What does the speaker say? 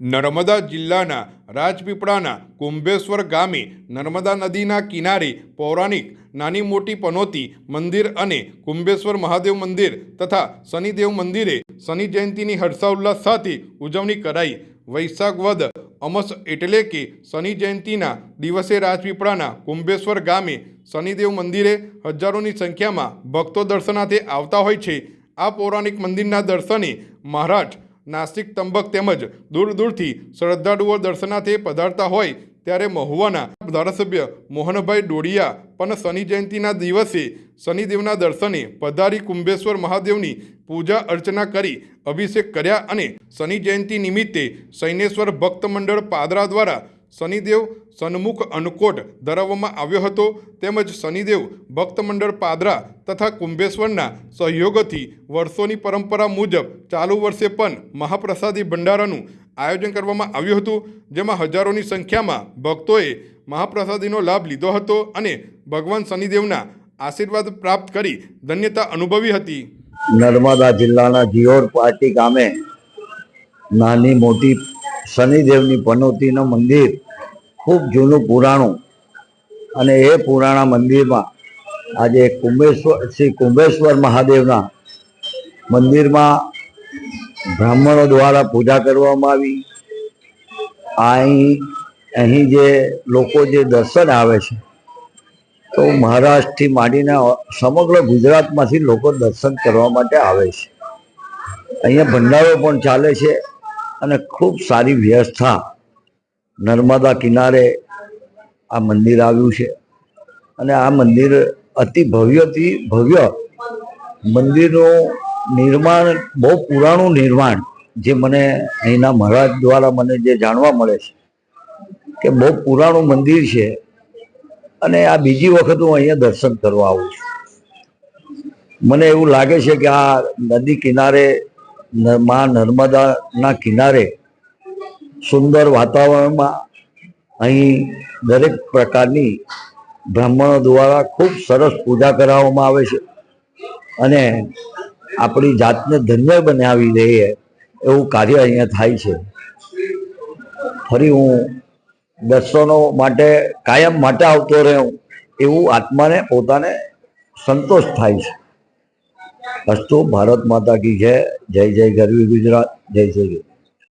નર્મદા જિલ્લાના રાજપીપળાના કુંભેશ્વર ગામે નર્મદા નદીના કિનારે પૌરાણિક નાની મોટી પનોતી મંદિર અને કુંભેશ્વર મહાદેવ મંદિર તથા શનિદેવ મંદિરે શનિ જયંતીની હર્ષોલ્લાસ સાથે ઉજવણી કરાઈ. વૈશાખ વદ અમસ એટલે કે શનિ જયંતીના દિવસે રાજપીપળાના કુંભેશ્વર ગામે શનિદેવ મંદિરે હજારોની સંખ્યામાં ભક્તો દર્શનાર્થે આવતા હોય છે. આ પૌરાણિક મંદિરના દર્શને મહારાષ્ટ્ર નાસિક તંબક તેમજ દૂર દૂરથી શ્રદ્ધાળુઓ દર્શનાર્થે પધારતા હોય ત્યારે મહુવાના ધારાસભ્ય મોહનભાઈ ડોડિયા પણ શનિ જયંતીના દિવસે શનિદેવના દર્શને પધારી કુંભેશ્વર મહાદેવની પૂજા અર્ચના કરી અભિષેક કર્યા અને શનિ જયંતી નિમિત્તે સૈનેશ્વર ભક્ત મંડળ પાદરા દ્વારા શનિદેવ સન્મુખ અન્નકોટ ધરાવવામાં આવ્યો હતો. તેમજ શનિદેવ ભક્ત મંડળ પાદરા તથા કુંભેશ્વરના સહયોગથી વર્ષોની પરંપરા મુજબ ચાલુ વર્ષે પણ મહાપ્રસાદી ભંડારાનું આયોજન કરવામાં આવ્યું હતું. જેમાં હજારોની સંખ્યામાં ભક્તોએ મહાપ્રસાદીનો લાભ લીધો હતો અને ભગવાન શનિદેવના આશીર્વાદ પ્રાપ્ત કરી ધન્યતા અનુભવી હતી. નર્મદા જિલ્લાના જીઓર પાર્ટી ગામે નાની મોટી શનિદેવની પનોતીનું મંદિર ખૂબ જૂનું પુરાણું. અને એ પુરાણા મંદિરમાં આજે કુંભેશ્વર, શ્રી કુંભેશ્વર મહાદેવના મંદિરમાં બ્રાહ્મણો દ્વારા પૂજા કરવામાં આવી. અહીં અહીં જે લોકો જે દર્શન આવે છે, તો મહારાષ્ટ્રથી માંડીને સમગ્ર ગુજરાતમાંથી લોકો દર્શન કરવા માટે આવે છે. અહીંયા ભંડારો પણ ચાલે છે અને ખૂબ સારી વ્યવસ્થા નર્મદા કિનારે આ મંદિર આવ્યું છે. અને આ મંદિર અતિ ભવ્યથી ભવ્ય મંદિરનું નિર્માણ, બહુ પુરાણું નિર્માણ, જે મને અહીંના મહારાજ દ્વારા મને જે જાણવા મળે છે કે બહુ પુરાણું મંદિર છે. અને આ બીજી વખત હું અહીંયા દર્શન કરવા આવું છું. મને એવું લાગે છે કે આ નદી કિનારે, માં નર્મદાના કિનારે સુંદર વાતાવરણમાં અહીં દરેક પ્રકારની બ્રાહ્મણો દ્વારા ખૂબ સરસ પૂજા કરાવવામાં આવે છે. અને આપણી જાતને ધન્ય બનાવી દઈએ એવું કાર્ય અહીંયા થાય છે. ફરી હું દર્શનો માટે કાયમ માટે આવતો રહું એવું આત્માને પોતાને સંતોષ થાય છે. અસ્તુ ભારત માતા કી જય જય જય ગરવી ગુજરાત, જય જય